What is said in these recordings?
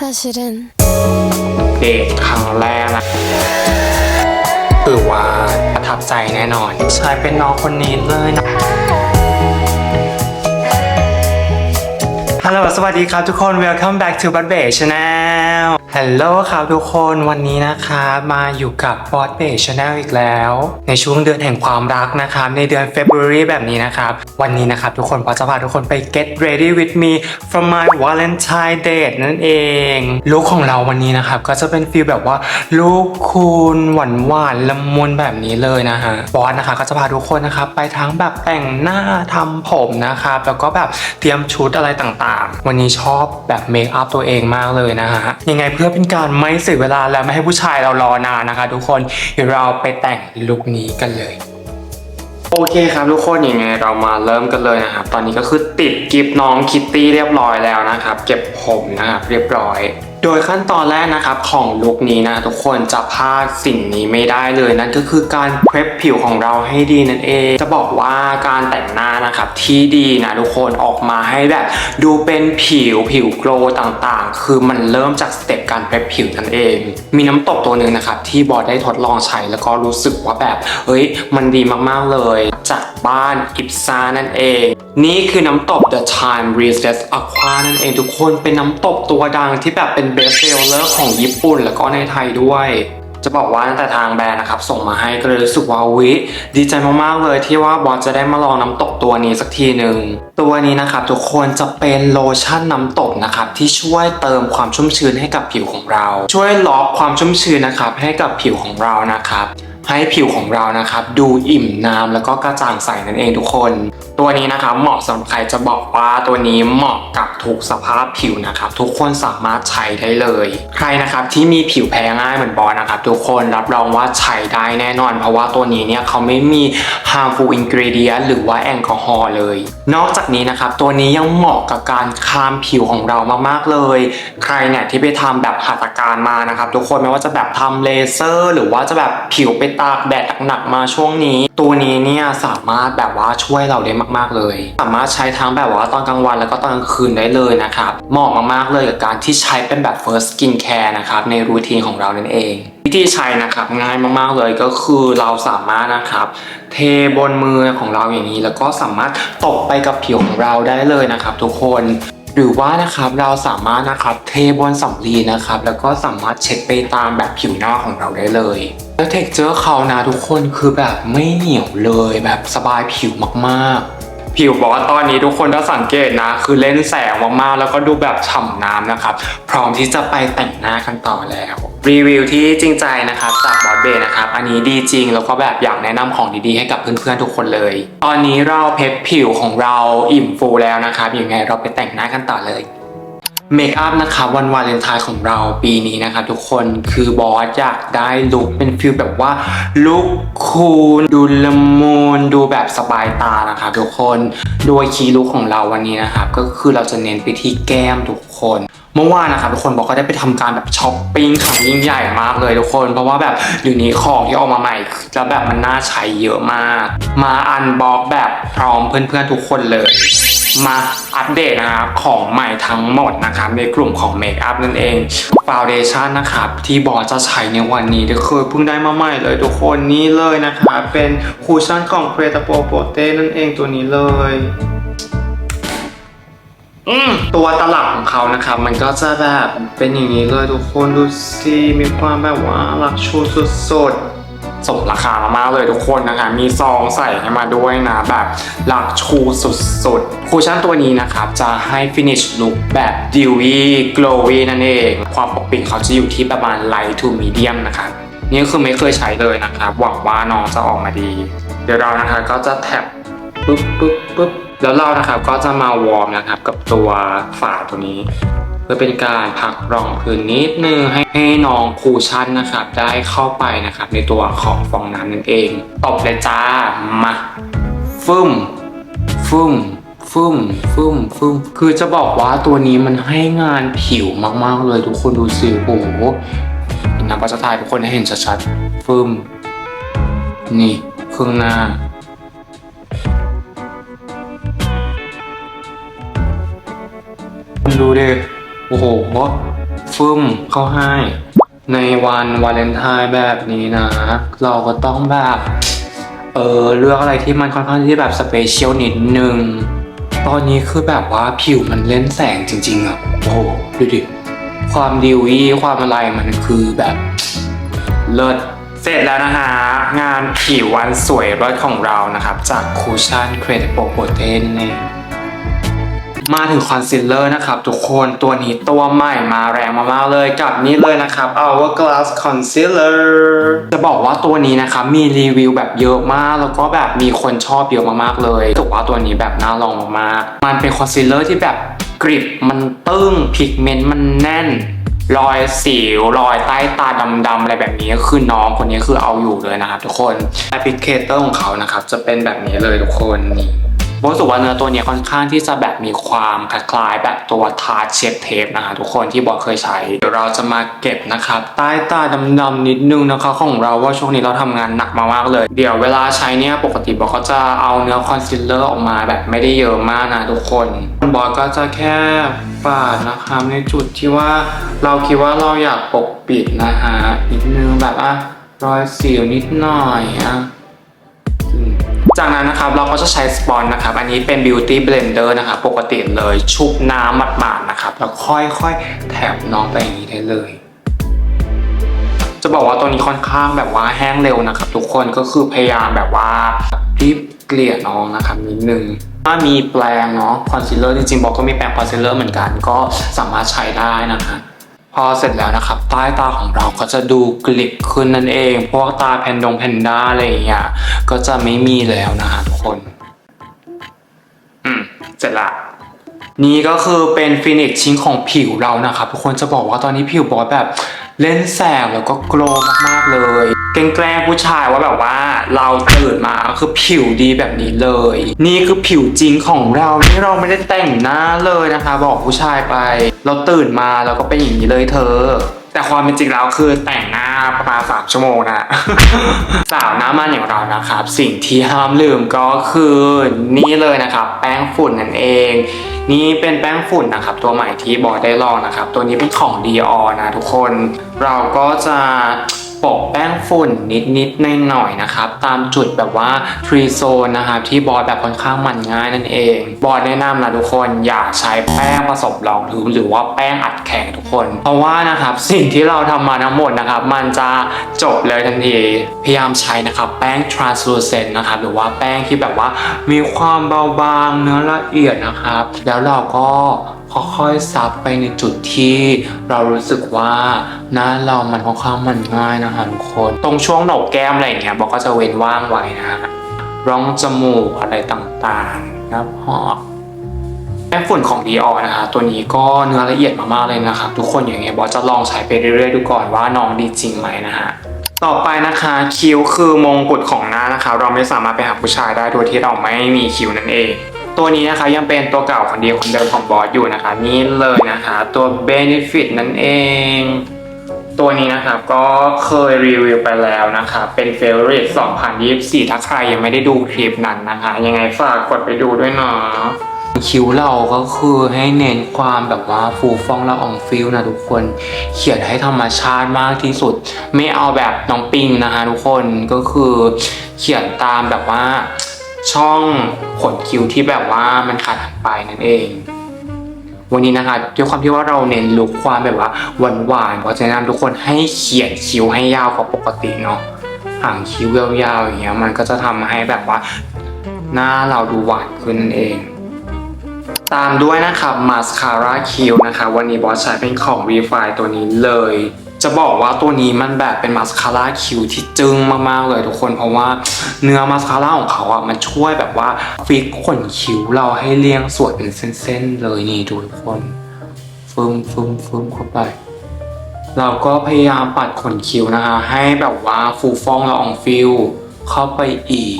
사실은 เดทครั้งแรกนะคือว่าประทับใจแน่นอนชายเป็นน้องคนนี้เลยนะฮัลโหลสวัสดีครับทุกคน welcome back to b u d b a y Channel ฮัลโหลครับทุกคนวันนี้นะครับมาอยู่กับ b o d b a y Channel อีกแล้ว ในช่วงเดือนแห่งความรักนะครับ ในเดือน February แบบนี้นะครับ วันนี้นะครับทุกคนปอจะพาทุกคนไป get ready with me from my Valentine date นั่นเองลุคของเราวันนี้นะครับ ก็จะเป็นฟีลแบบว่าลูกคุณหวานหวานๆละมุนแบบนี้เลยนะฮะบอสนะคะก็จะพาทุกคนนะครับไปทั้งแบบแต่งหน้าทำผมนะครับแล้วก็แบบเตรียมชุดอะไรต่างๆ วันนี้ชอบแบบเมคอัพตัวเองมากเลยนะฮะยังไงพื่อเป็นการไม่เสียเวลาและไม่ให้ผู้ชายเรารอนานนะคะทุกคนเดี๋ยวเราไปแต่งลุคนี้กันเลยโอเคครับทุกคนยังไงเรามาเริ่มกันเลยนะครับ ตอนนี้ก็คือติดกิฟน้องคิตตี้เรียบร้อยแล้วนะครับ เก็บผมนะครับเรียบร้อย โดยขั้นตอนแรกนะครับของลุคนี้นะทุกคนจะพลาดสิ่งนี้ไม่ได้เลยนั่นก็คือการเพรพผิวของเราให้ดีนั่นเอง จะบอกว่าการแต่งหน้านะครับที่ดีนะทุกคนออกมาให้แบบดูเป็นผิวผิวโกลว์ต่างๆ คือมันเริ่มจากสเต็ปการเพรพผิวนั่นเอง มีน้ำตกตัวหนึ่งนะครับที่บอสได้ทดลองใช้แล้วก็รู้สึกว่าแบบเฮ้ยมันดีมากๆเลย จากบ้านอิปซานั่นเอง นี่คือน้ำตก The Time Reset Aqua นั่นเองทุกคนเป็นน้ำตกตัวดังที่แบบเป็นเบสเซลเลอร์ของญี่ปุ่นแล้วก็ในไทยด้วยจะบอกว่าตั้งแต่ทางแบรนด์นะครับ ส่งมาให้ก็เลยรู้สึกว่าวิดีใจมากๆเลยที่ว่าบอสจะได้มาลองน้ำตกตัวนี้สักทีหนึ่ง ตัวนี้นะครับทุกคนจะเป็นโลชั่นน้ำตกนะครับที่ช่วยเติมความชุ่มชื้นให้กับผิวของเรา ช่วยล็อกความชุ่มชื้นนะครับให้กับผิวของเรานะครับให้ผิวของเรานะครับดูอิ่มน้ำแล้วก็กระจ่างใสนั่นเองทุกคน ตัวนี้นะครับเหมาะสำหรับใครจะบอกว่าตัวนี้เหมาะกับทุกสภาพผิวนะครับ ทุกคนสามารถใช้ได้เลย ใครนะครับที่มีผิวแพ้ง่ายเหมือนบอสนะครับ ทุกคนรับรองว่าใช้ได้แน่นอน เพราะว่าตัวนี้เนี่ยเขาไม่มี harmful ingredient หรือว่าแอลกอฮอล์เลย นอกจากนี้นะครับ ตัวนี้ยังเหมาะกับการคามผิวของเรามากๆเลย ใครเนี่ยที่ไปทำแบบหัตถการมานะครับ ทุกคนไม่ว่าจะแบบทำเลเซอร์ หรือว่าจะแบบผิวไปตากแดดหนักๆมาช่วงนี้ ตัวนี้เนี่ยสามารถแบบว่าช่วยเราได้มากๆเลย สามารถใช้ทั้งแบบว่าตอนกลางวันแล้วก็ตอนกลางคืนได้เลยนะครับเหมาะมากๆเลยกับการที่ใช้เป็นแบบ first skin care นะครับในรูทีนของเรานั่นเอง วิธีใช้นะครับง่ายมากๆเลยก็คือเราสามารถนะครับ เทบนมือของเราอย่างนี้ แล้วก็สามารถตบไปกับผิวของเราได้เลยนะครับ ทุกคนหรือว่านะครับเราสามารถนะครับเทบนสำลีนะครับ แล้วก็สามารถเช็ดไปตามแบบผิวหน้าของเราได้เลย แล้วเท็กเจอร์เขานะทุกคนคือแบบไม่เหนียวเลยแบบสบายผิวมากๆ ผิวบอกว่าตอนนี้ทุกคนถ้าสังเกตนะ คือเล่นแสงมากๆแล้วก็ดูแบบฉ่ำน้ำนะครับ พร้อมที่จะไปแต่งหน้ากันต่อแล้ว รีวิวที่จริงใจนะครับจากบอสเบย์นะครับ อันนี้ดีจริงแล้วก็แบบอยากแนะนำของดีๆให้กับเพื่อนๆทุกคนเลย ตอนนี้เราเพชรผิวของเราอิ่มฟูแล้วนะครับยังไงเราไปแต่งหน้ากันต่อเลย เมคอัพนะครับวันวาเลนไทน์ของเราปีนี้นะครับทุกคนคือบอสอยากได้ลุคเป็นฟิลแบบว่าลุคคูลดูละมุนดูแบบสบายตานะครับทุกคนโดยคีย์ลุคของเราวันนี้นะครับก็คือเราจะเน้นไปที่แก้มทุกคน เมื่อวานนะครับทุกคนบอกก็ได้ไปทำการแบบช้อปปิ้งครั้งยิ่งใหญ่มากเลยทุกคน เพราะว่าแบบเดี๋ยวนี้ของที่ออกมาใหม่แล้วแบบมันน่าใช้เยอะมาก มาอันบ็อกแบบพร้อมเพื่อนๆทุกคนเลยมาอัปเดตนะครับของใหม่ทั้งหมดนะครับในกลุ่มของเมคอัพนั่นเองฟาวเดชันนะครับที่บอสจะใช้ในวันนี้ก็คือเพิ่งได้มาใหม่เลยทุกคนนี่เลยนะครับเป็นคูชั่นของ c r e a t a p o p o t e นั่นเองตัวนี้เลย อืมตัวตลับของเขานะครับ มันก็จะแบบเป็นอย่างนี้เลยทุกคนดูสิมีความแบบว่าลักชูสุดๆสมราคามากๆเลยทุกคนนะคะ มีซองใส่ให้มาด้วยนะ แบบลักชูสุดๆ คูชั่นตัวนี้นะครับ จะให้ finish look แบบ dewy glowy นั่นเอง ความปกปิดเขาจะอยู่ที่ประมาณ light to medium นะครับนี่ก็คือไม่เคยใช้เลยนะครับ หวังว่าน้องจะออกมาดี เดี๋ยวเรานะคะก็จะแท็บปุ๊บปุ๊บปุ๊บ แล้วเรานะครับก็จะมาวอร์มนะครับกับตัวฝาตัวนี้ เพื่อเป็นการพักรองพื้นนิดนึงให้ให้น้องคูชั่นนะครับได้เข้าไปนะครับในตัวของฟองน้ำนั่นเองตบเลยจ้ามาฟึ่มฟึ่มฟึ่มฟึ่มฟึ่มคือจะบอกว่าตัวนี้มันให้งานผิวมากๆเลยทุกคนดูสิโอ้โหน้ำก็จะถ่ายทุกคนให้เห็นชัดๆฟึ่มนี่เครึ่องหน้า คุณดูดิโอ้โหฟฟึ่มเข้าให้ ในวันวาเลนไทน์แบบนี้นะ เราก็ต้องแบบ เออเลือกอะไรที่มันค่อนข้างที่แบบสเปเชียลนิดนึง ตอนนี้คือแบบว่าผิวมันเล่นแสงจริง ๆอะโอ้โหดูดิ ความดิวี่ความอะไรมันคือแบบเลิศเสร็จแล้วนะฮะงานผิววันสวยรสของเรานะครับ จากคูชั่นเครดิโปรโปเทนเอง มาถึงคอนซีลเลอร์นะครับทุกคนตัวนี้ตัวใหม่มาแรงมากๆเลยกับนี่เลยนะครับ Hourglass Concealer จะบอกว่าตัวนี้นะครับมีรีวิวแบบเยอะมากแล้วก็แบบมีคนชอบเยอะมากๆเลยถือว่าตัวนี้แบบน่าลองมากๆมันเป็นคอนซีลเลอร์ที่แบบกริบมันตึ้งพิกเมนต์มันแน่นรอยสิวรอยใต้ตาดำๆอะไรแบบนี้คือน้องคนนี้คือเอาอยู่เลยนะครับทุกคนแอปพลิเคเตอร์ของเขานะครับจะเป็นแบบนี้เลยทุกคนนี่ รู้สึกว่าเนื้อตัวนี้ค่อนข้างที่จะแบบมีความคล้ายๆแบบตัวทาเชฟเทปนะคะทุกคนที่บอสเคยใช้ เดี๋ยวเราจะมาเก็บนะครับใต้ตาดำๆนิดนึงนะคะของเราว่าช่วงนี้เราทำงานหนักมามากเลย เดี๋ยวเวลาใช้เนี่ยปกติบอสก็จะเอาเนื้อคอนซีลเลอร์ออกมาแบบไม่ได้เยอะมากนะทุกคนบอสก็จะแค่ปาดนะครับในจุดที่ว่าเราคิดว่าเราอยากปกปิดนะฮะนิดนึงแบบอะรอยสิวนิดหน่อยอะ จากนั้นนะครับเราก็จะใช้สปอนนะครับ อันนี้เป็น Beauty Blender นะครับ ปกติเลยชุบน้ำหมาดๆนะครับ แล้วค่อยๆ แถบน้องไปอย่างนี้ได้เลย จะบอกว่าตัวนี้ค่อนข้างแบบว่าแห้งเร็วนะครับ ทุกคนก็คือพยายามแบบว่ารีบเกลี่ยน้องนะครับนิดนึงถ้ามีแปรงเนาะคอนซีลเลอร์จริงๆบอกก็มีแปรงคอนซีลเลอร์เหมือนกัน ก็สามารถใช้ได้นะคะ พอเสร็จแล้วนะครับ ใต้ตาของเราก็จะดูกลิบขึ้นนั่นเอง พวกตาแพนดงแพนด้าอะไรอย่างเงี้ยก็จะไม่มีแล้วนะฮะทุกคน อืมเสร็จละนี่ก็คือเป็นฟินิชชิ้งของผิวเรานะครับทุกคนจะบอกว่าตอนนี้ผิวบอสแบบ เล่นแสงแล้วก็โกลว์มากๆเลย แกล้งผู้ชายว่าแบบว่าเราตื่นมาคือผิวดีแบบนี้เลย นี่คือผิวจริงของเราที่เราไม่ได้แต่งหน้าเลยนะคะ บอกผู้ชายไป เราตื่นมาเราก็เป็นอย่างนี้เลยเธอ แต่ความเป็นจริงแล้วคือแต่งหน้าประมาณสามชั่วโมงนะสาวหน้ามันอย่างเรานะครับ สิ่งที่ห้ามลืมก็คือนี่เลยนะครับ แป้งฝุ่นนั่นเอง นี่เป็นแป้งฝุ่นนะครับ ตัวใหม่ที่บอยได้ลองนะครับ ตัวนี้เป็นของ d ีออนะทุกคน เราก็จะ โปะแป้งฝุ่นนิดๆหน่อยๆนะครับ ตามจุดแบบว่าทรีโซนนะครับที่บอสแบบค่อนข้างมันง่ายนั่นเอง บอสแนะนำนะทุกคนอย่าใช้แป้งผสมรองพื้นหรือว่าแป้งอัดแข็งทุกคน เพราะว่านะครับสิ่งที่เราทำมาทั้งหมดนะครับ มันจะจบเลยทันที พยายามใช้นะครับ แป้ง translucent นะครับหรือว่าแป้งที่แบบว่ามีความเบาบางเนื้อละเอียดนะครับ แล้วเราก็ ค่อยๆซับไปในจุดที่เรารู้สึกว่าหน้าเรามันค่อนข้างมันง่ายนะคะทุกคน ตรงช่วงโหนกแก้มอะไรอย่างเงี้ยบอกก็จะเว้นว่างไว้นะฮะร่องจมูกอะไรต่างๆนะครับหอกแป้งฝุ่นของ Dior นะคะ ตัวนี้ก็เนื้อละเอียดมากๆเลยนะครับทุกคนอย่างเงี้ยบอสจะลองใช้ไปเรื่อยๆดูก่อนว่าน้องดีจริงไหมนะฮะต่อไปนะคะคิ้วคือมงกุฎของหน้านะคะ เราไม่สามารถไปหาผู้ชายได้โดยที่เราไม่มีคิ้วนั่นเอง ตัวนี้นะคะยังเป็นตัวเก่าคนเดียวคนเดิมของบอสอยู่นะคะนี่เลยนะคะตัว Benefit นั่นเอง ตัวนี้นะครับก็เคยรีวิวไปแล้วนะคะเป็น Favorite 2024 ถ้าใครยังไม่ได้ดูคลิปนั้นนะคะ ยังไงฝากกดไปดูด้วยเนาะคิ้วเราก็คือให้เน้นความแบบว่าฟูฟ่องละอองฟิลนะทุกคนเขียนให้ธรรมชาติมากที่สุด ไม่เอาแบบน้องปิงนะคะทุกคนก็คือเขียนตามแบบว่า ช่องขนคิ้วที่แบบว่ามันขาดหายไปนั่นเอง วันนี้นะคะด้วยความที่ว่าเราเน้นลุคความแบบว่าหวานหวานเพราะฉะนั้นทุกคนให้เขียนคิ้วให้ยาวกว่าปกติเนาะหางคิ้วยาวๆอย่างเงี้ยมันก็จะทำให้แบบว่าหน้าเราดูหวานขึ้นนั่นเอง ตามด้วยนะครับมาสคาร่าคิ้วนะคะ วันนี้บอสใช้เป็นของ v ีไฟตัวนี้เลย จะบอกว่าตัวนี้มันแบบเป็นมาสคาร่าคิวที่จึ้งมากๆเลยทุกคน เพราะว่าเนื้อมาสคาร่าของเขาอะมันช่วยแบบว่าฟิกขนคิ้วเราให้เรียงสวยเป็นเส้นๆเลยนี่ดูทุกคนฟึมฟึมฟึมเข้าไป เราก็พยายามปัดขนคิ้วนะคะให้แบบว่าฟูฟ่องละอองฟิลเข้าไปอีก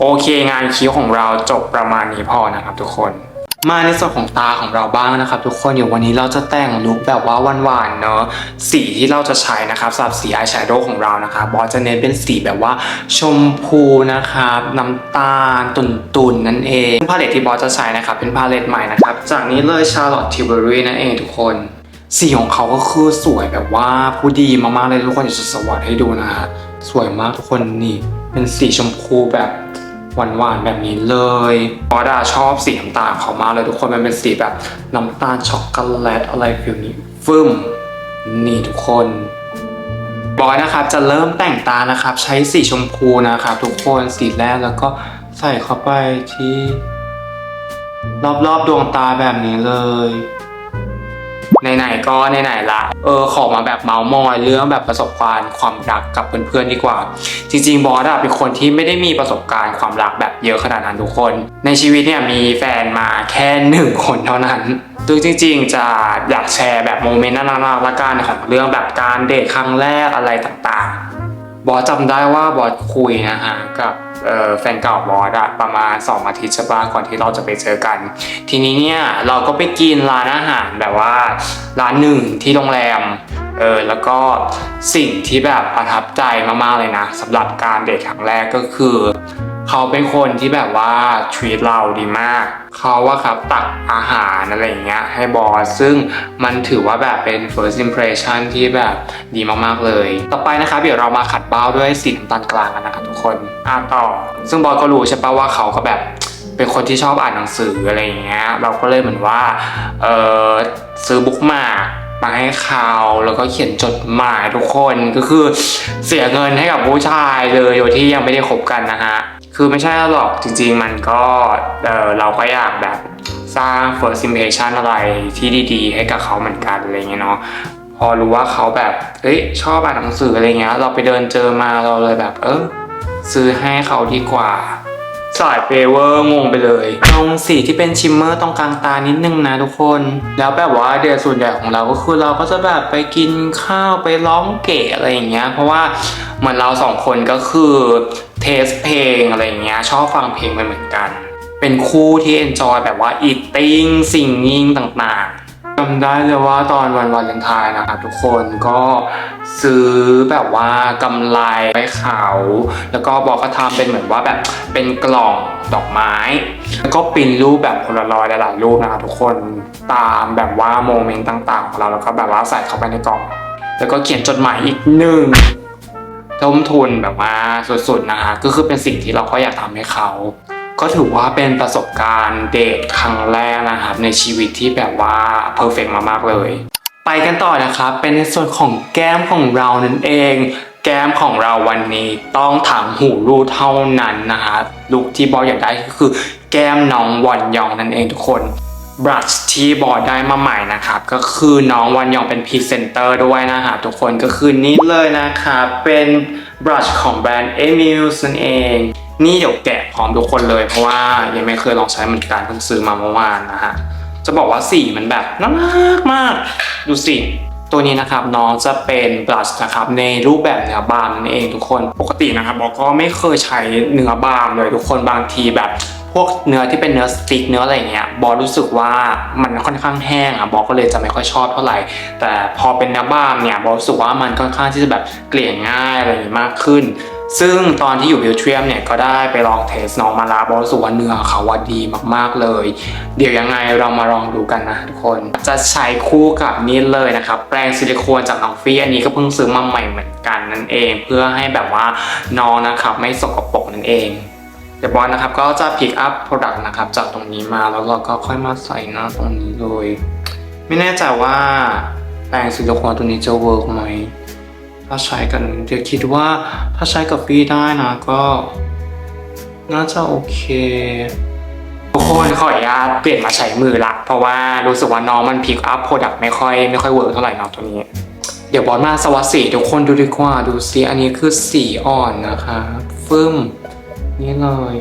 โอเคงานคิ้วของเราจบประมาณนี้พอนะครับทุกคน มาในส่วนของตาของเราบ้างนะครับทุกคนเดี๋ยววันนี้เราจะแต่งลุคแบบว่าหวานๆเนอะสีที่เราจะใช้นะครับสำหรับสีอายแชโดว์ของเรานะคะบอสจะเน้นเป็นสีแบบว่าชมพูนะครับน้ำตาลตุ่นๆนั่นเองพาเลตที่บอสจะใช้นะครับเป็นพาเลตใหม่นะครับจากนี้เลย Charlotte Tilbury นั่นเองทุกคนสีของเขาก็คือสวยแบบว่าผู้ดีมากๆเลยทุกคนอยากจะสวัสดให้ดูนะฮะสวยมากทุกคนนี่เป็นสีชมพูแบบ หวานๆแบบนี้เลยบอสอะชอบสีน้ำตาลของเขามากเลยทุกคนมันเป็นสีแบบน้ำตาลช็อกโกแลตอะไรฟิลนี้ฟึ่มนี่ทุกคนบอยนะครับจะเริ่มแต่งตานะครับ ใช้สีชมพูนะครับ ทุกคนสีแรกแล้วก็ใส่เข้าไปที่ รอบๆดวงตาแบบนี้เลย ไหนๆก็ไหนๆละเออขอมาแบบเมาส์มอยเรื่องแบบประสบการณ์ความรักกับเพื่อนๆดีกว่า จริงๆบอสอะเป็นคนที่ไม่ได้มีประสบการณ์ความรักแบบเยอะขนาดนั้นทุกคน ในชีวิตเนี่ยมีแฟนมาแค่หนึ่งคนเท่านั้นตัวจริงๆจะอยากแชร์แบบโมเมนต์น่ารักๆละกันของเรื่องแบบการเดทครั้งแรกอะไรต่างๆ บอสจำได้ว่าบอสคุยนะฮะกับแฟนเก่าบอสอะประมาณ2อาทิตย์ใช่ปะก่อนที่เราจะไปเจอกัน ทีนี้เนี่ยเราก็ไปกินร้านอาหารแบบว่าร้านหนึ่งที่โรงแรมเออแล้วก็สิ่งที่แบบประทับใจมากๆเลยนะสำหรับการเดทครั้งแรกก็คือ เขาเป็นคนที่แบบว่าทวีตเราดีมาก เขาว่าครับตักอาหารอะไรอย่างเงี้ยให้บอสซึ่งมันถือว่าแบบเป็น first impression ที่แบบดีมากๆเลย ต่อไปนะครับ เดี๋ยวเรามาขัดเบ้าด้วยสีน้ำตาลกลางกันนะครับทุกคนอะต่อ ซึ่งบอสก็รู้ใช่ปะว่าเขาก็แบบเป็นคนที่ชอบอ่านหนังสืออะไรอย่างเงี้ยเราก็เลยเหมือนว่าเออซื้อบุ๊กมามาให้เขาแล้วก็เขียนจดหมายทุกคนก็คือเสียเงินให้กับผู้ชายเลยโดยที่ยังไม่ได้คบกันนะฮะ คือไม่ใช่หรอกจริง ๆ มันก็เออเราก็อยากแบบสร้าง first impression อะไรที่ดีๆ ให้กับเขาเหมือนกันอะไรเงี้ยเนาะพอรู้ว่าเขาแบบเอ้ยชอบอ่านหนังสืออะไรเงี้ย เราไปเดินเจอมาเราเลยแบบ เออซื้อให้เขาดีกว่า สายเปเวอร์งงไปเลยตรงสีที่เป็นชิมเมอร์ตรงกลางตานิดนึงนะทุกคน แล้วแบบว่าเดือนส่วนใหญ่ของเราก็คือเราก็จะแบบไปกินข้าวไปร้องเกะอะไรอย่างเงี้ย เพราะว่าเหมือนเราสองคนก็คือเทสเพลงอะไรอย่างเงี้ยชอบฟังเพลงไปเหมือนกัน เป็นคู่ที่เอนจอยแบบว่าอีทติ้งสิ่งยิงต่างๆ จำได้เลยว่าตอนวันวาเลนไทน์นะครับทุกคนก็ซื้อแบบว่ากำไรให้เขาแล้วก็บอกก็ทำเป็นเหมือนว่าแบบเป็นกล่องดอกไม้ แล้วก็ปิ้นรูปแบบโพลารอยหลายๆรูปนะครับทุกคนตามแบบว่าโมเมนต์ต่างๆของเราแล้วก็แบบว่าใส่เข้าไปในกล่อง แล้วก็เขียนจดหมายอีกหนึ่งทุ่มทุนแบบว่าสุดๆนะฮะก็คือเป็นสิ่งที่เราก็อยากทำให้เขา ก็ถือว่าเป็นประสบการณ์เดทครั้งแรกนะครับ ในชีวิตที่แบบว่าเพอร์เฟกมากๆเลย ไปกันต่อนะครับ เป็นในส่วนของแก้มของเรานั่นเอง แก้มของเราวันนี้ต้องถังหูรูดเท่านั้นนะฮะลุคที่บอยอยากได้ก็คือแก้มน้องวอนยองนั่นเองทุกคนบรัชที่บอสได้มาใหม่นะครับ ก็คือน้องวันยองเป็นพรีเซนเตอร์ด้วยนะฮะทุกคนก็คือนี่เลยนะครับเป็นบรัชของแบรนด์ e m i l s นั่นเอง นี่เดี๋ยวแกะพร้อมทุกคนเลย เพราะว่ายังไม่เคยลองใช้เหมือนกันเพิ่งซื้อมาเมื่อวานนะฮะจะบอกว่าสีมันแบบน่ารักมาก ดูสิตัวนี้นะครับน้องจะเป็นบลัชนะครับในรูปแบบเนื้อบาล์นั่นเองทุกคนปกตินะครับบอกก็ไม่เคยใช้เนื้อบาล์เลยทุกคนบางทีแบบ พวกเนื้อที่เป็นเนื้อสติ๊กเนื้ออะไรเงี้ยบอรู้สึกว่ามันค่อนข้างแห้งอะบอกก็เลยจะไม่ค่อยชอบเท่าไหร่ แต่พอเป็นเนื้อบาล์เนี่ยบอรู้สึกว่ามันค่อนข้างที่จะแบบเกลี่ยง่ายอะไรอย่างงี้มากขึ้น ซึ่งตอนที่อยู่บิวเทียมเนี่ยก็ได้ไปลองเทสน้องมาลาบอสรู้สึกว่าเนื้อเขาว่าดีมากๆเลย เดี๋ยวยังไงเรามาลองดูกันนะทุกคน จะใช้คู่กับนี่เลยนะครับแปรงซิลิโคนจากน้องฟี่อันนี้ก็เพิ่งซื้อมาใหม่เหมือนกันนั่นเอง เพื่อให้แบบว่าน้องนะครับไม่สกปรกนั่นเองเดี๋ยวบอลนะครับก็จะ pick up product นะครับจากตรงนี้มาแล้วเราก็ค่อยมาใส่หน้าตรงนี้เลย ไม่แน่ใจว่าแปรงซิลิโคนตัวนี้จะเวิร์กไหม ถ้าใช้กันเดี๋ยวคิดว่าถ้าใช้กับฟี่ได้นะก็ น่าจะโอเคทุกคนขออนุญาตเปลี่ยนมาใช้มือละ เพราะว่ารู้สึกว่าน้องมันพิกอัพโปรดักต์ไม่ค่อยไม่ค่อยเวิร์กเท่าไหร่เนาะตัวนี้ เดี๋ยวบอลมาสวัสดีทุกคนดูดีกว่าดูซิอันนี้คือสีอ่อนนะคะฟึ่มนี่เลย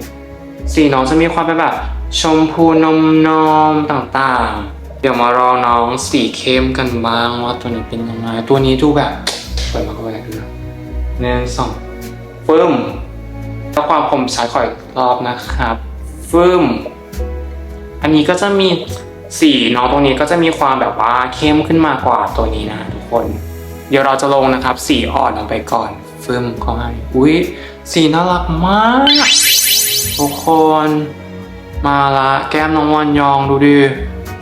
สีน้องจะมีความเป็นแบบ ชมพูนมนมต่างๆ เดี๋ยวมาลอน้องสีเข้มกันบ้างว่าตัวนี้เป็นยังไงตัวนี้ดูแบบ สวยมากเลยนะหนึ่งสองฟึ่มแล้วความคมชัดขออีกรอบนะครับฟึ่มอันนี้ก็จะมีสีน้องตรงนี้ก็จะมีความแบบว่าเข้มขึ้นมากว่าตัวนี้นะทุกคน เดี๋ยวเราจะลงนะครับ สีอ่อนลงไปก่อนฟึ่มก็ให้อุ้ยสีน่ารักมากทุกคนมาละแก้มน้องวันยองดูดิ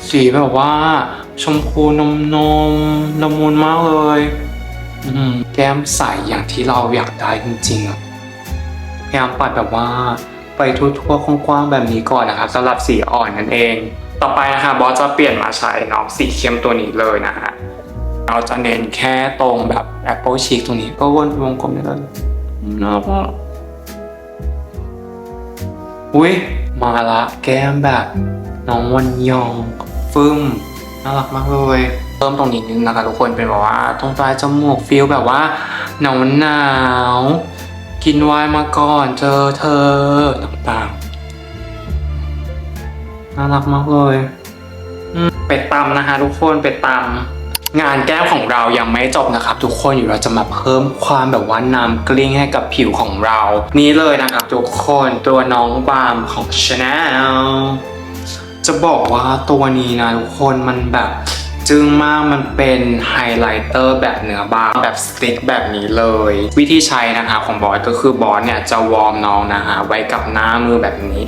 สีแบบว่า ชมพูนมนมละมุนมากเลย แก้มใสอย่างที่เราอยากได้จริงๆอะพยายามปัดแบบว่าไปทั่วๆกว้างๆแบบนี้ก่อนนะครับสำหรับสีอ่อนนั่นเอง ต่อไปนะคะบอสจะเปลี่ยนมาใช้น้องสีเข้มตัวนี้เลยนะฮะเราจะเน้นแค่ตรงแบบ Apple Cheek ตรงนี้ก็วนวงกลมได้เลยน่ารักอุ้ยมาละแก้มแบบ น้องวันยองฟึ่มน่ารักมากเลย เพิ่มตรงนี้นิดนึงนะคะทุกคนเป็นแบบว่าตรงปลายจมูกฟีลแบบว่าหนาวหนาวกินไวน์มาก่อนเจอเธอต่างๆน่ารักมากเลยอืมไปตำนะคะ ทุกคนไปตำงานแก้มของเรายังไม่จบนะครับ ทุกคนอยู่เราจะมาเพิ่มความแบบว่าน้ำกลิ้งให้กับผิวของเรา นี่เลยนะครับ ทุกคนตัวน้องบามของ Chanel จะบอกว่าตัวนี้นะทุกคนมันแบบ จึ้งมากมันเป็นไฮไลท์เตอร์แบบเนื้อบางแบบสติ๊กแบบนี้เลย วิธีใช้นะคะของบอสก็คือบอสเนี่ยจะวอร์มน้องนะฮะไว้กับหน้ามือแบบนี้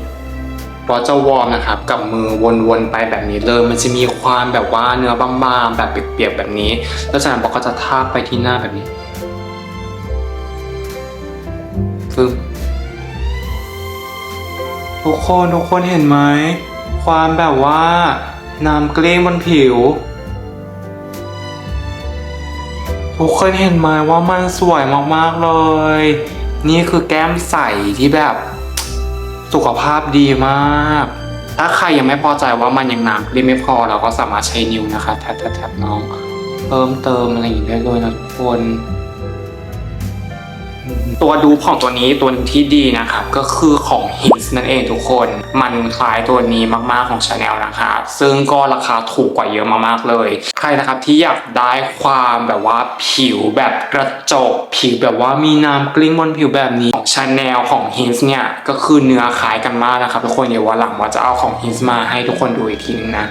บอสจะวอร์มนะครับกับมือวนๆไปแบบนี้เลยมันจะมีความแบบว่าเนื้อบางๆแบบเปียกๆแบบนี้ แล้วจากนั้นบอสก็จะทาบไปที่หน้าแบบนี้คือทุกคนทุกคนเห็นไหมความแบบว่าน้ำเกลี้ยงบนผิว ทุกคนเห็นไหมว่ามันสวยมากๆเลย นี่คือแก้มใสที่แบบ สุขภาพดีมาก ถ้าใครยังไม่พอใจว่ามันยังหนักรีไม่พอเราก็สามารถใช้นิ้วนะคะแทบๆน้อง เพิ่มเติมอะไรอย่างนี้ได้เลยนะทุกคน ตัวดูของตัวนี้ตัวนึงที่ดีนะครับ ก็คือของ Hins นั่นเองทุกคน มันคล้ายตัวนี้มากๆของ Chanel นะคะซึ่งก็ราคาถูกกว่าเยอะมากๆเลย ใครนะครับที่อยากได้ความแบบว่าผิวแบบกระจก ผิวแบบว่ามีน้ำกลิ้งบนผิวแบบนี้ของ Chanel ของ Hins เนี่ย ก็คือเนื้อคล้ายกันมากนะครับทุกคนเดี๋ยววันหลังว่าจะเอาของ Hins มาให้ทุกคนดูอีกทีนึงนะ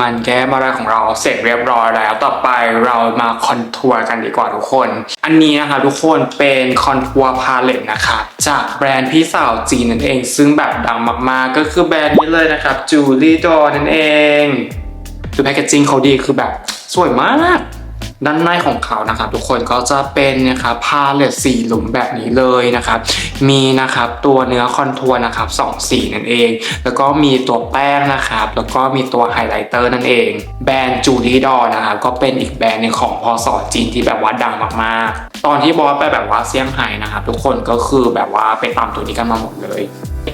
งานกงงานแก้มอะไรของเราเสร็จเรียบร้อยแล้ว ต่อไปเรามาคอนทัวร์กันดีกว่าทุกคน อันนี้นะคะทุกคนเป็นคอนทัวร์พาเลตนะคะจากแบรนด์พี่สาวจีนนั่นเอง ซึ่งแบบดังมากๆ ก็คือแบรนด์นี้เลยนะครับจูลี่ดอนั่นเองดูแพคเกจจิ้งเขาดีคือแบบสวยมาก ด้านในของเขานะครับทุกคนก็จะเป็นนะครับพาเลตสีหลุมแบบนี้เลยนะครับ มีนะครับตัวเนื้อคอนทัวร์นะครับสองสีนั่นเอง แล้วก็มีตัวแป้งนะครับ แล้วก็มีตัวไฮไลท์เตอร์นั่นเอง แบรนด์จูดี้ดอนะครับก็เป็นอีกแบรนด์หนึงของพอสอจีนที่แบบว่าดังมากๆ ตอนที่บอสไปแบบว่าเซี่ยงไฮ้นะครับทุกคนก็คือแบบว่าไปตามตัวนี้กันมาหมดเลย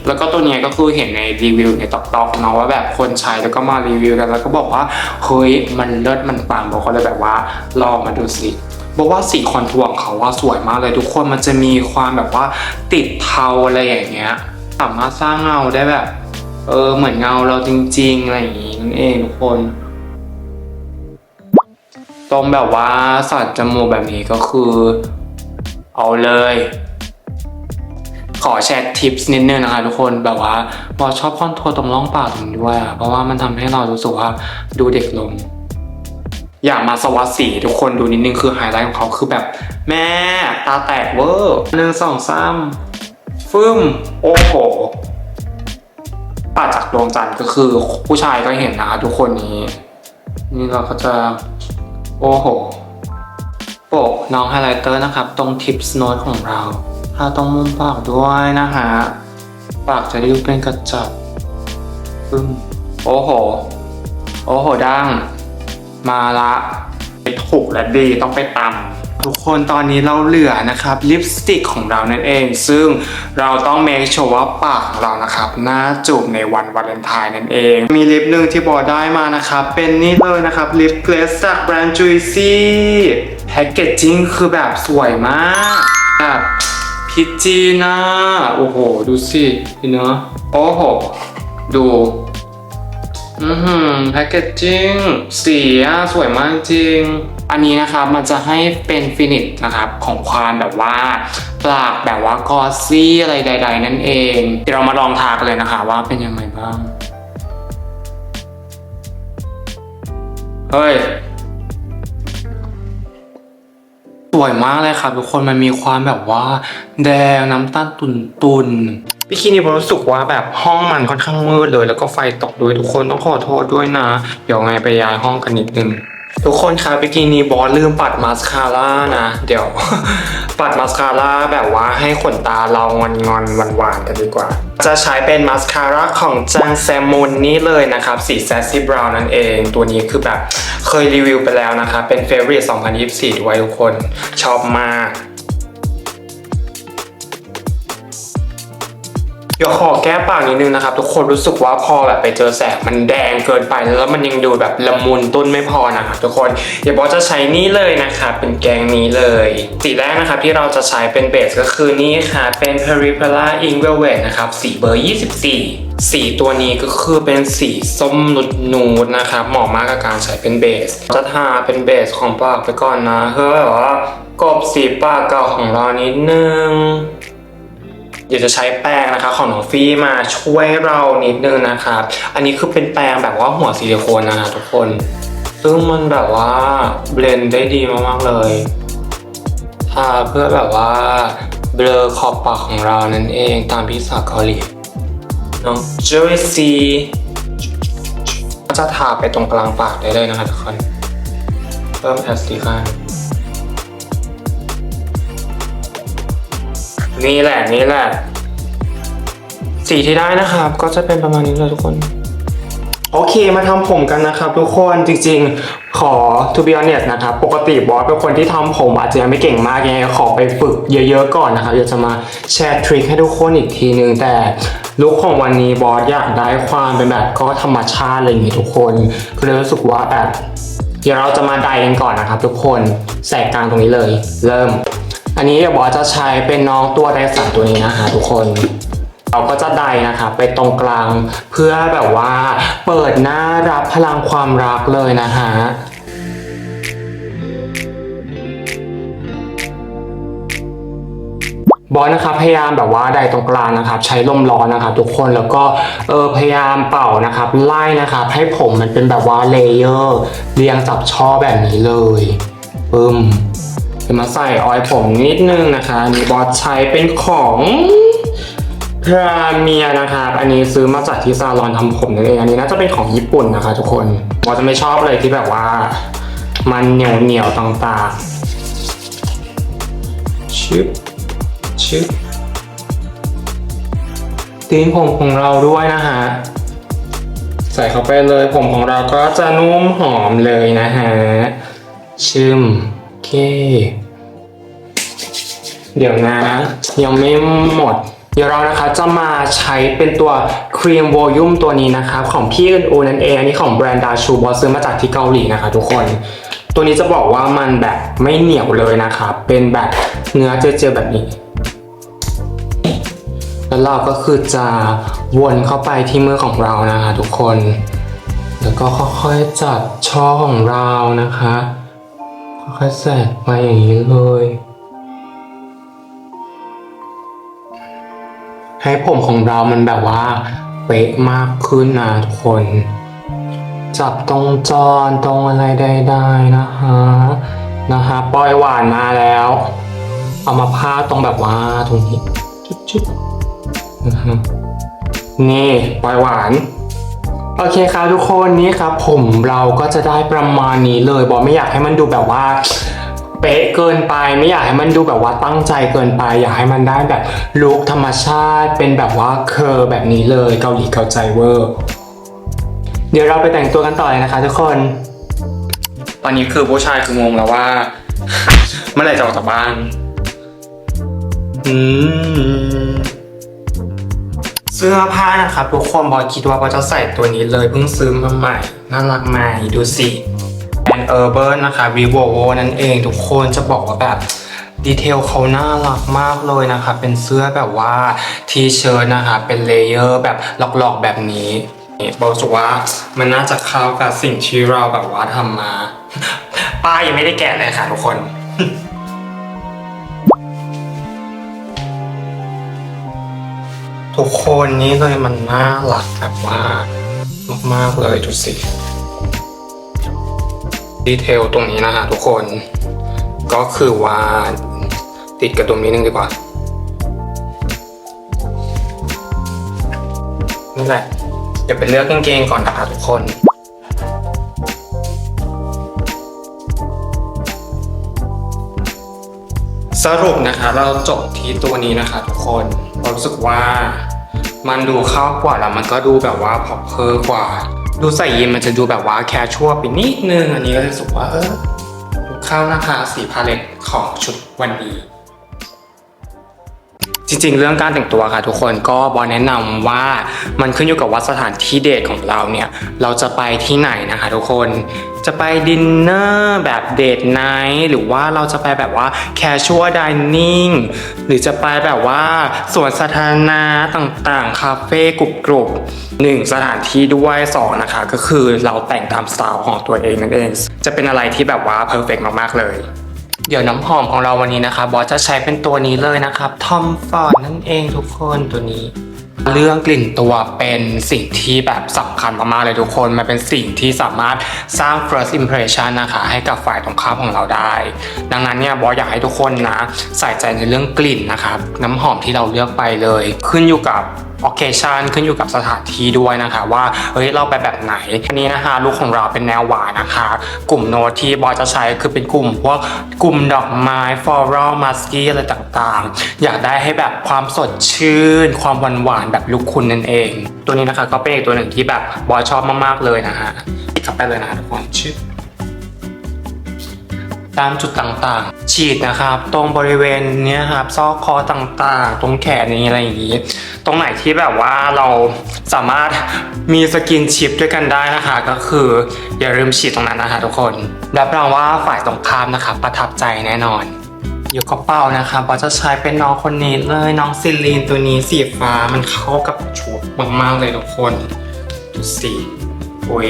แล้วก็ตัวนี้ก็คือเห็นในรีวิวในตอกๆเนาะว่าแบบคนใช้แล้วก็มารีวิวกันแล้วก็บอกว่าเฮ้ยมันเลิศมันปังบอกเขาเลยแบบว่าลองมาดูสิบอกว่าสีคอนทัวร์ของเขาว่าสวยมากเลยทุกคนมันจะมีความแบบว่าติดเทาอะไรอย่างเงี้ยสามารถสร้างเงาได้แบบ เออเหมือนเงาเราจริง ๆ อะไรอย่างงี้นั่นเองทุกคนตรงแบบว่าสันจมูกแบบนี้ก็คือ เอาเลย ขอแชร์ทิปส์นิดนึงนะคะทุกคนแบบว่าบอชอบคอนทัวร์ตรงร่องปากตรงนี้ด้วยอะเพราะว่ามันทำให้เรารู้สึกว่าดูเด็กลง อย่ามาสวัสดสีทุกคนดูนิดนึงคือไฮไลท์ของเขาคือแบบแม่ตาแตกเวอร์หนึ่งสองสามฟึ่มโอ้โหปัดจากดวงจันทร์ก็คือผู้ชายก็เห็นนะคะทุกคนนี้ นี่เราก็จะโอ้โหโปะน้องไฮไลท์เตอร์นะครับ ตรงทิปส์โน้ตของเราทาตรงมุมปากด้วยนะฮะปากจะได้ดูเป็นกระจับปึ้มโอ้โห โอ้โหดัง มาละถูกและดีต้องไปตำทุกคนตอนนี้เราเหลือนะครับลิปสติกของเรานั่นเอง ซึ่งเราต้องเมคชัวร์ว่าปากของเรานะครับหน้าจูบในวันวาเลนไทน์นั่นเอง มีลิปหนึ่งที่บอได้มานะครับเป็นนี่เลยนะครับลิปเกลสจากแบรนด์ Juicy แพคเกจจิ้งคือแบบสวยมากแบบพิจีนะโอ้โห ดูสิเนาะโอ้โห ดู อือหือแพคเกจจิ้งสีอะสวยมากจริง อันนี้นะครับมันจะให้เป็นฟินิชนะครับของความแบบว่าปากแบบว่ากอซี่อะไรใด ๆ นั่นเอง เดี๋ยวเรามาลองทากันเลยนะคะว่าเป็นยังไงบ้าง เฮ้ยสวยมากเลยครับทุกคนมันมีความแบบว่า แดงน้ำตาลตุนตุนๆ พี่คีนี่ผมรู้สึกว่าแบบห้องมันค่อนข้างมืดเลย แล้วก็ไฟตกด้วยทุกคนต้องขอโทษด้วยนะ เดี๋ยวไงไปย้ายห้องกันนิดนึงทุกคนครับเมื่อกี้นี้บอสลืมปัดมาสคาร่านะ เดี๋ยว ปัดมาสคาร่าแบบว่าให้ขนตาเรางอนงอนหวานหวานๆกันดีกว่า จะใช้เป็นมาสคาร่าของจังแซมมูนนี่เลยนะครับ สีแซสซี่บราวน์นั่นเอง ตัวนี้คือแบบเคยรีวิวไปแล้วนะครับเป็นเฟ v o r ริ e 2024 ด้วยทุกคน ชอบมาก ดี๋ยวขอแก้ปากนิดนึงนะครับทุกคนรู้สึกว่าพอแบบไปเจอแสงมันแดงเกินไปแล้วมันยังดูแบบละมุนต้นไม่พอนะครับทุกคนเดี๋ยวบอสจะใช้นี่เลยนะครับเป็นแกงนี้เลยสีแรกนะครับที่เราจะใช้เป็นเบสก็คือนี่ค่ะเป็น Peripera Ink Velvet นะครับสีเบอร์ 24สีตัวนี้ก็คือเป็นสีส้มนุดนูดนะครับเหมาะมากกับการใช้เป็นเบส จะทาเป็นเบสของปากไปก่อนนะเพื่อแบบว่ากบสีปากเก่าของเรานิดนึง ดี๋ยวจะใช้แป้งนะคะ ของน้องฟี่มาช่วยเรานิดนึงนะครับ อันนี้คือเป็นแป้งแบบว่าหัวซิลิโคนนะคะทุกคน ซึ่งมันแบบว่าเบลนได้ดีมากๆเลยทาเพื่อแบบว่าเบลอขอบปากของเรานั่นเองตามพี่าเกาหลีน้องจุยซีก็จะทาไปตรงกลางปากได้เลยนะคะทุกคนเพิ่มแอสติคัน นี่แหละนี่แหละ สีที่ได้นะครับ ก็จะเป็นประมาณนี้เลยทุกคน โอเคมาทำผมกันนะครับ ทุกคนจริงๆขอ to be honest นะครับ ปกติบอสเป็นคนที่ทำผมอาจจะยังไม่เก่งมากยังไงขอไปฝึกเยอะๆก่อนนะครับเดี๋ยวจะมาแชร์ทริคให้ทุกคนอีกทีนึงแต่ลุคของวันนี้บอสอยากได้ความเป็นแบบก็ธรรมชาติอะไรอย่างงี้ทุกคนก็เลยรู้สึกว่าแบบเดี๋ยวเราจะมาไดกันก่อนนะครับทุกคนแสกกลางตรงนี้เลย เริ่ม อันนี้เดี๋ยวบอสจะใช้เป็นน้องตัวไดสันตัวนี้นะฮะทุกคน เราก็จะไดนะครับไปตรงกลางเพื่อแบบว่าเปิดหน้ารับพลังความรักเลยนะฮะบอสนะครับพยายามแบบว่าไดตรงกลางนะครับ ใช้ลมร้อนนะครับ ทุกคนแล้วก็เออพยายามเป่านะครับ ไล่นะครับ ให้ผมมันเป็นแบบว่าเลเยอร์เรียงจับช่อแบบนี้เลยปึ้ม เดี๋ยวมาใส่ออยล์ผมนิดนึงนะคะอันนี่บอสใช้เป็นของพราเมียนะครับ อันนี้ซื้อมาจากที่ซาลอนทำผมนั่นเอง อันนี้น่าจะเป็นของญี่ปุ่นนะคะ ทุกคนบอสจะไม่ชอบเลยที่แบบว่า มันเหนียวเหนียวๆต่างๆชึบชึบตีนผมของเราด้วยนะฮะ ใส่เข้าไปเลยผมของเราก็จะนุ่มหอมเลยนะฮะชึม เคเดี๋ยวนะ ยังไม่หมด เดี๋ยวเรานะคะจะมาใช้เป็นตัวครีมโวลูมตัวนี้นะคะของพี่อื่นอูนั่นเองอันนี้ของแบรนด์ดาชูบอสซื้อมาจากที่เกาหลีนะคะทุกคน ตัวนี้จะบอกว่ามันแบบไม่เหนียวเลยนะคะเป็นแบบเนื้อเจอๆแบบนี้แล้วเราก็คือจะวนเข้าไปที่มือของเรานะคะทุกคน แล้วก็ค่อยๆจับช่อของเรานะคะ ค่อยๆแสกไปอย่างนี้เลย ให้ผมของเรามันแบบว่าเป๊ะมากขึ้นนะทุกคน จับตรงจอนตรงอะไรได้ๆนะคะ นะคะปล่อยหวานมาแล้ว เอามาพาตรงแบบว่าตรงนี้จุ๊บๆนะครับนี่ปล่อยหวาน โอเคครับทุกคนนี่ครับผมเราก็จะได้ประมาณนี้เลยบอไม่อยากให้มันดูแบบว่าเป๊ะเกินไปไม่อยากให้มันดูแบบว่าตั้งใจเกินไป อยากให้มันได้แบบลุคธรรมชาติ เป็นแบบว่าเคอร์แบบนี้เลยเกาหลีเกาใจเวอร์เดี๋ยวเราไปแต่งตัวกันต่อเลยนะคะทุกคน ตอนนี้คือผู้ชายคืองงแล้วว่าเมื่อไหร่จะออกจากบ้าน อืม สื้อผ้านะครับทุกคนบอยคิดว่าบอยจะใส่ตัวนี้เลยเพิ่งซื้อมาใหม่น่ารักใหม่ดูสิแอนเออร์เบิร์นนะคะรีโววนั่นเองทุกคนจะบอกว่าแบบดีเทลเขาน่ารักมากเลยนะคะ เป็นเสื้อแบบว่าทีเชิ้ตนะคะเป็นเลเยอร์แบบหลอกๆแบบนี้นี่บอยรู้สึกว่ามันน่าจะเข้ากับสิ่งที่เราแบบว่าทำมา ป้ายยังไม่ได้แกะเลยค่ะทุกคน ทุกคนนี้เลยมันน่ารักแบบว่ามากๆเลยดูสิ ดีเทลตรงนี้นะฮะทุกคน ก็คือว่าติดกระดุมนิดนึงดีกว่านี่แหละ เดี๋ยวไปเลือกกางเกงก่อนนะคะทุกคน สรุปนะคะ เราจบที่ตัวนี้นะคะ ทุกคนเรารู้สึกว่า มันดูเข้ากว่าแล้วมันก็ดูแบบว่าพอเพอกว่า ดูใส่ยีนมันจะดูแบบว่าแคชชัวไปนิดนึง อันนี้ก็รู้สึกว่าเออดูเข้านะคะสีพาเลตของชุดวันนี้ จริงๆ เรื่องการแต่งตัวค่ะ ทุกคนก็บอแนะนำว่ามันขึ้นอยู่กับว่าสถานที่เดทของเราเนี่ย เราจะไปที่ไหนนะคะทุกคนจะไปดินเนอร์แบบเดทไนท์หรือว่าเราจะไปแบบว่าแคชชัวร์ดิเนิ่งหรือจะไปแบบว่าสวนสาธารณะต่างๆ คาเฟ่กรุบกรุบหนึ่งสถานที่ด้วยสองนะคะ ก็คือเราแต่งตามสไตล์ของตัวเองนั่นเอง จะเป็นอะไรที่แบบว่าเพอร์เฟกมากๆเลย เดี๋ยวน้ำหอมของเราวันนี้นะคะ บอสจะใช้เป็นตัวนี้เลยนะครับทอมฟอร์ดนั่นเองทุกคนตัวนี้ เรื่องกลิ่นตัวเป็นสิ่งที่แบบสำคัญมากๆเลยทุกคน มันเป็นสิ่งที่สามารถสร้าง first impression นะคะ ให้กับฝ่ายตรงข้ามของเราได้ ดังนั้นเนี่ยบอสอยากให้ทุกคนนะ ใส่ใจในเรื่องกลิ่นนะครับน้ำหอมที่เราเลือกไปเลย ขึ้นอยู่กับ occasion ขึ้นอยู่กับสถานที่ด้วยนะคะ ว่าเฮ้ยเราไปแบบไหนวันนี้นะคะลูกของเราเป็นแนวหวานนะคะ กลุ่มโน้ตที่บอยจะใช้คือเป็นกลุ่มพวกกลุ่มดอกไม้ floral musky อะไรต่างๆ อยากได้ให้แบบความสดชื่น ความหวานหวานๆแบบลูกคุณนั่นเอง ตัวนี้นะคะก็เป็นอีกตัวหนึ่งที่แบบบอยชอบมากๆเลยนะฮะกลับไปเลยนะทุกคนชื่อ ตามจุดต่างๆ ฉีดนะครับ ตรงบริเวณเนี้ยครับซอกคอต่างๆ ตรงแขนอย่างนี้อะไรอย่างนี้ ตรงไหนที่แบบว่าเราสามารถมีสกินชิปด้วยกันได้นะคะ ก็คืออย่าลืมฉีดตรงนั้นนะคะทุกคนรับรองว่าฝ่ายตรงข้ามนะคะประทับใจแน่นอนอยู่กระเป๋านะคะบอจะใช้เป็นน้องคนนี้เลยน้องซิลีนตัวนี้สีฟ้ามันเข้ากับชุดมากๆเลยทุกคนดูสิโอ้ย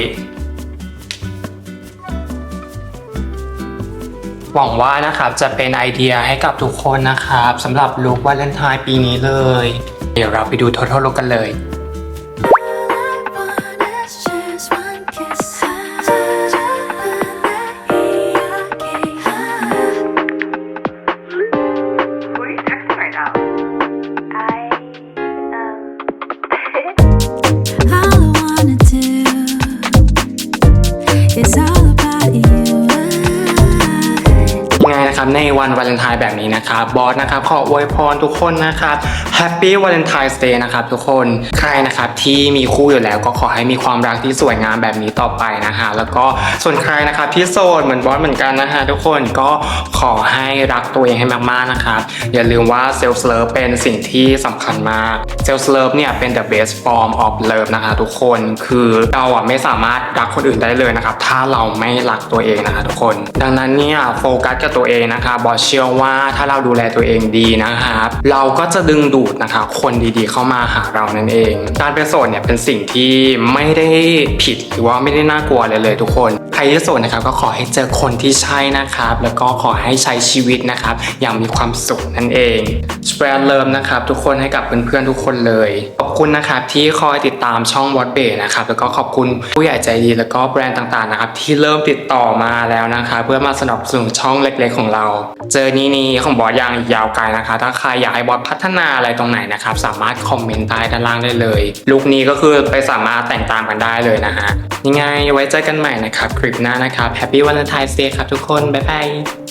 หวังว่านะครับจะเป็นไอเดียให้กับทุกคนนะครับสำหรับลุควาเลนไทน์ปีนี้เลย เดี๋ยวเราไปดูทั้งลุกกันเลย น์แบบนี้นะครับบอสนะครับขออวยพรทุกคนนะครับแฮปปี้วาเลนไทน์เดย์นะครับทุกคนใครนะครับที่มีคู่อยู่แล้วก็ขอให้มีความรักที่สวยงามแบบนี้ต่อไปนะฮะแล้วก็ส่วนใครนะครับที่โสดเหมือนบอสเหมือนกันนะฮะทุกคนก็ขอให้รักตัวเองให้มากๆนะครับอย่าลืมว่าเซลฟ์เลิฟเป็นสิ่งที่สำคัญมากเซลฟ์เลิฟเนี่ยเป็น the best form of love นะคะทุกคนคือเราอะไม่สามารถรักคนอื่นได้เลยนะครับถ้าเราไม่รักตัวเองนะคะทุกคน ดังนั้นเนี่ยโฟกัสกับตัวเองนะคะบอสเชื่อว่าถ้าเราดูแลตัวเองดีนะครับเราก็จะดึงดูดนะคะ คนดีๆ เข้ามาหาเรานั่นเอง การเป็นโสดเนี่ยเป็นสิ่งที่ไม่ได้ผิดหรือว่าไม่ได้น่ากลัวเลยเลยทุกคนใครที่โสดนะครับก็ขอให้เจอคนที่ใช่นะครับ แล้วก็ขอให้ใช้ชีวิตนะครับ อย่างมีความสุขนั่นเอง spread love นะครับ ทุกคนให้กับเพื่อนๆทุกคนเลย ขอบคุณนะครับที่คอยติดตามช่อง w a t b a y นะครับแล้วก็ขอบคุณผู้ใหญ่ใจดีแล้วก็แบรนด์ต่างๆนะครับที่เริ่มติดต่อมาแล้วนะคะเพื่อมาสนับสนุนช่องเล็กๆของเรา เจอนี้นี้ของบอสยังยาวไกลนะคะ ถ้าใครอยากให้บอสพัฒนาอะไรตรงไหนนะครับสามารถคอมเมนต์ใต้ด้านล่างได้เลยลุคนี้ก็คือไปสามารถแต่งตามกันได้เลยนะฮะยังไงไว้เจอกันใหม่นะครับคลิปหน้านะครับ Happy Valentine's Day ครับทุกคน บ๊ายบาย